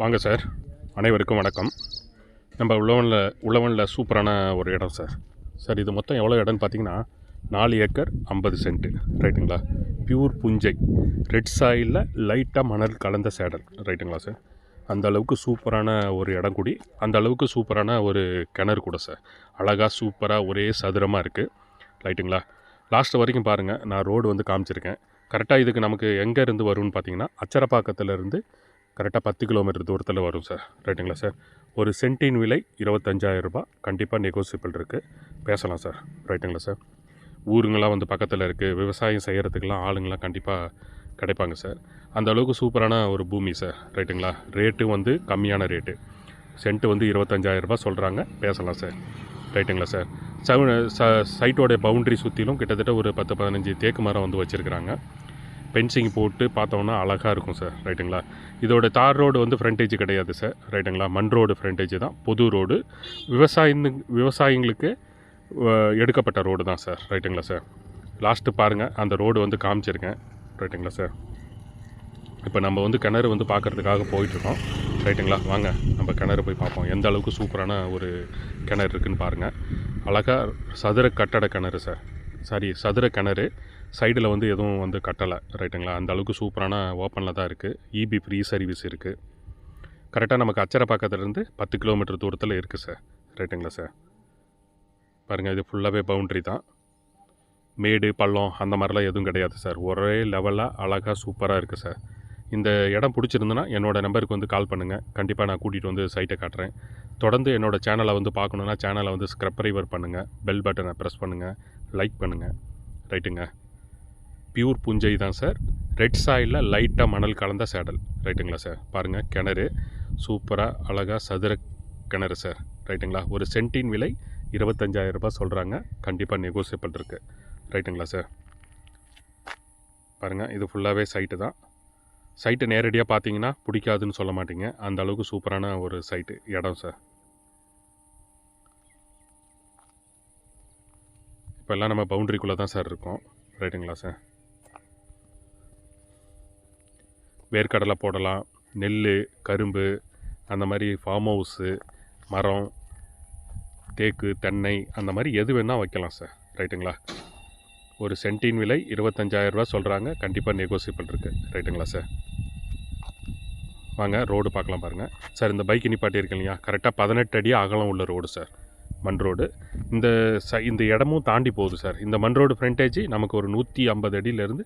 வாங்க சார். அனைவருக்கும் வணக்கம். நம்ம உழவனில் உழவனில் சூப்பரான ஒரு இடம் சார். சார் இது மொத்தம் எவ்வளோ இடம்னு பார்த்தீங்கன்னா நாலு ஏக்கர் ஐம்பது சென்ட்டு ரைட்டுங்களா? பியூர் புஞ்சை. ரெட் சாயிலில் லைட்டாக மணல் கலந்த சேடல். ரைட்டுங்களா சார்? அந்த அளவுக்கு சூப்பரான ஒரு இடம் கூடி அந்த அளவுக்கு சூப்பரான ஒரு கிணறு கூட சார். அழகாக சூப்பராக ஒரே சதுரமாக இருக்குது ரைட்டுங்களா? லாஸ்ட் வரைக்கும் பாருங்கள் நான் ரோடு வந்து காமிச்சிருக்கேன். கரெக்டாக இதுக்கு நமக்கு எங்கேருந்து வரும்னு பார்த்தீங்கன்னா அச்சரப்பாக்கத்துலேருந்து கரெக்டாக பத்து கிலோமீட்டர் தூரத்தில் வரும் சார். ரைட்டுங்களா சார்? ஒரு சென்ட்டின் விலை இருபத்தஞ்சாயிரம் ரூபாய். கண்டிப்பாக நெகோசியபிள் இருக்குது பேசலாம் சார். ரைட்டுங்களா சார்? ஊருங்களாம் வந்து பக்கத்தில் இருக்குது விவசாயம் செய்கிறதுக்கெலாம் ஆளுங்களாம் கண்டிப்பாக கிடைப்பாங்க சார். அந்த அளவுக்கு சூப்பரான ஒரு பூமி சார். ரைட்டுங்களா? ரேட்டு வந்து கம்மியான ரேட்டு. சென்ட்டு வந்து இருபத்தஞ்சாயிரம் ரூபாய் சொல்கிறாங்க பேசலாம் சார். ரைட்டுங்களா சார்? சவு ச சைட்டோடைய பவுண்ட்ரி சுற்றிலும் கிட்டத்தட்ட ஒரு பத்து பதினஞ்சு தேக்கு மரம் வந்து வச்சுருக்குறாங்க. பென்சிங் போட்டு பார்த்தோன்னா அழகாக இருக்கும் சார் ரைட்டுங்களா? இதோட தார் ரோடு வந்து ஃப்ரண்டேஜ் கிடையாது சார் ரைட்டுங்களா? மண் ரோடு ஃப்ரண்டேஜ் தான் பொது ரோடு. விவசாயின்னு விவசாயிங்களுக்கு எடுக்கப்பட்ட ரோடு தான் சார் ரைட்டுங்களா சார்? லாஸ்ட்டு பாருங்கள் அந்த ரோடு வந்து காமிச்சிருக்கேன் ரைட்டுங்களா சார்? இப்போ நம்ம வந்து கிணறு வந்து பார்க்குறதுக்காக போயிட்டுருக்கோம் ரைட்டுங்களா? வாங்க நம்ம கிணறு போய் பார்ப்போம். எந்த அளவுக்கு சூப்பரான ஒரு கிணறு இருக்குன்னு பாருங்கள் அழகாக சதுர கட்டட கிணறு சார். சாரி சதுர கிணறு. சைடில் வந்து எதுவும் வந்து கட்டலை ரைட்டுங்களா? அந்த அளவுக்கு சூப்பரான ஓப்பனில் தான் இருக்குது இபி ஃப்ரீ சர்வீஸ் இருக்குது கரெக்டாக நமக்கு அச்சரை பக்கத்துலேருந்து பத்து கிலோமீட்டர் தூரத்தில் இருக்குது சார் ரைட்டுங்களா சார் பாருங்கள் இது ஃபுல்லாகவே பவுண்ட்ரி தான். மேடு பள்ளம் அந்த மாதிரிலாம் எதுவும் கிடையாது சார் ஒரே லெவலாக அழகாக சூப்பராக இருக்குது சார் இந்த இடம் பிடிச்சிருந்துன்னா என்னோடய நம்பருக்கு வந்து கால் பண்ணுங்கள் கண்டிப்பாக நான் கூட்டிகிட்டு வந்து சைட்டை காட்டுறேன். தொடர்ந்து என்னோடய சேனலை வந்து பார்க்கணுன்னா சேனலை வந்து ஸ்க்ரப்ரைவர் பண்ணுங்கள் பெல் பட்டனை ப்ரெஸ் பண்ணுங்கள் லைக் பண்ணுங்கள் ரைட்டுங்க. பியூர் புஞ்சை தான் சார். ரெட் சாயிலில் லைட்டாக மணல் கலந்த சேடல். ரைட்டுங்களா சார்? பாருங்கள் கிணறு. சூப்பராக அழகாக சதுர கிணறு சார். ரைட்டுங்களா ஒரு சென்ட்டின் விலை இருபத்தஞ்சாயிரம் ரூபாய் சொல்கிறாங்க கண்டிப்பாக நெகோசியபிள் இருக்குது ரைட்டுங்களா சார்? பாருங்கள் இது ஃபுல்லாகவே சைட்டு தான். சைட்டு நேரடியாக பார்த்தீங்கன்னா பிடிக்காதுன்னு சொல்ல மாட்டிங்க. அந்த அளவுக்கு சூப்பரான ஒரு சைட்டு இடம் சார். இப்போ எல்லாம் நம்ம பவுண்ட்ரிக்குள்ளே தான் சார் இருக்கோம். ரைட்டுங்களா சார்? வேர்க்கடலை போடலாம் நெல் கரும்பு அந்த மாதிரி ஃபார்ம் ஹவுஸு மரம் தேக்கு தென்னை அந்த மாதிரி எது வேணால் வைக்கலாம் சார் ரைட்டுங்களா ஒரு சென்ட்டின் விலை இருபத்தஞ்சாயிரம் சொல்கிறாங்க கண்டிப்பாக நெகோசியபிள் இருக்குது ரைட்டுங்களா சார் வாங்க ரோடு பார்க்கலாம் பாருங்கள் சார் இந்த பைக் நிப்பாட்டியிருக்கேன் இல்லையா? கரெக்டாக பதினெட்டு அடி அகலம் உள்ள ரோடு சார் மண் ரோடு இந்த ச இந்த இடமும் தாண்டி போகுது சார் இந்த மண் ரோடு ஃப்ரண்டேஜ் நமக்கு ஒரு நூற்றி ஐம்பது அடியிலேருந்து